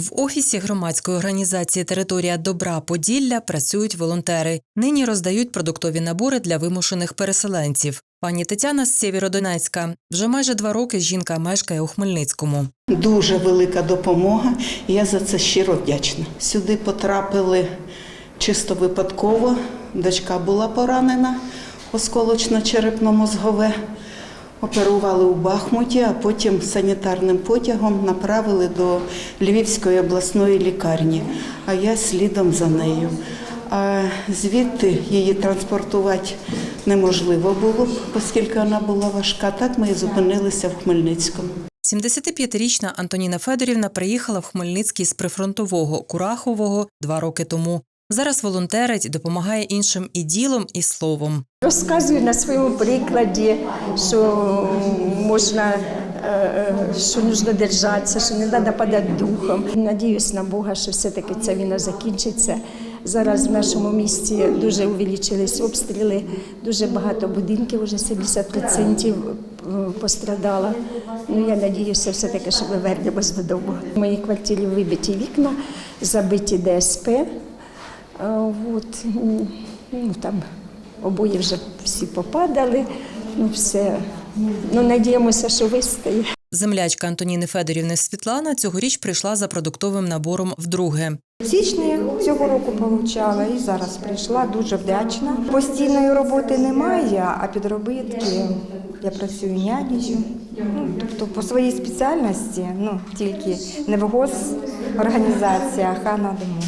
В офісі громадської організації Територія добра Поділля працюють волонтери. Нині роздають продуктові набори для вимушених переселенців. Пані Тетяна з Сєвєродонецька. Вже майже два роки жінка мешкає у Хмельницькому. Дуже велика допомога, я за це щиро вдячна. Сюди потрапили чисто випадково. Дочка була поранена осколочно-черепно-мозгове. Оперували у Бахмуті, а потім санітарним потягом направили до Львівської обласної лікарні, а я слідом за нею. А звідти її транспортувати неможливо було, оскільки вона була важка. Так ми і зупинилися в Хмельницькому. 75-річна Антоніна Федорівна приїхала в Хмельницький з прифронтового Курахового два роки тому. Зараз волонтерить, допомагає іншим і ділом, і словом. Розказую на своєму прикладі, що можна, е, що потрібно держатися, що не треба падати духом. Надіюсь на Бога, що все-таки ця війна закінчиться. Зараз в нашому місті дуже увеличились обстріли, дуже багато будинків, вже 70% пострадало. Ну, я надіюся, все-таки, що ми вернемось додому. В моїй квартирі вибиті вікна, забиті ДСП. А, От, ну, там обоє вже всі попадали, ну все. Ну, надіємося, що вистоїть. Землячка Антоніни Федорівни Світлана цьогоріч прийшла за продуктовим набором вдруге. В січні цього року отримала і зараз прийшла дуже вдячна. Постійної роботи немає, а підробитки я працюю нянею. Ну, тобто по своїй спеціальності, ну тільки не в госорганізаціях, а на дому.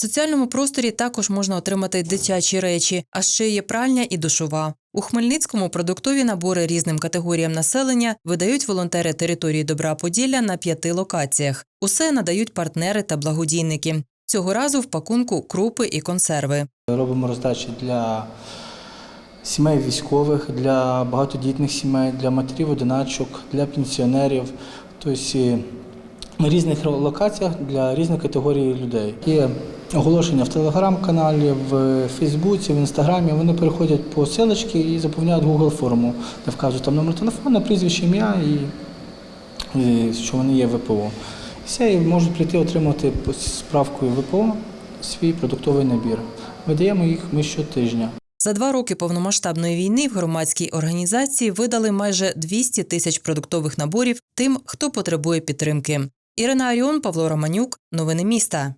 Соціальному просторі також можна отримати дитячі речі, а ще є пральня і душова. У Хмельницькому продуктові набори різним категоріям населення видають волонтери території Добра Поділля на п'яти локаціях. Усе надають партнери та благодійники. Цього разу в пакунку крупи і консерви. Робимо роздачі для сімей військових, для багатодітних сімей, для матерів одиначок, для пенсіонерів. Тобто на різних локаціях для різних категорій людей. Є оголошення в телеграм-каналі, в Фейсбуці, в інстаграмі. Вони переходять по силочки і заповняють Google форму, де вказують там номер телефону, прізвище, ім'я і, і що вони є ВПО. Все, і можуть прийти отримати справкою ВПО свій продуктовий набір. Видаємо їх ми щотижня. За два роки повномасштабної війни в громадській організації видали майже 200 тисяч продуктових наборів тим, хто потребує підтримки. Ірина Аріон, Павло Романюк. Новини міста.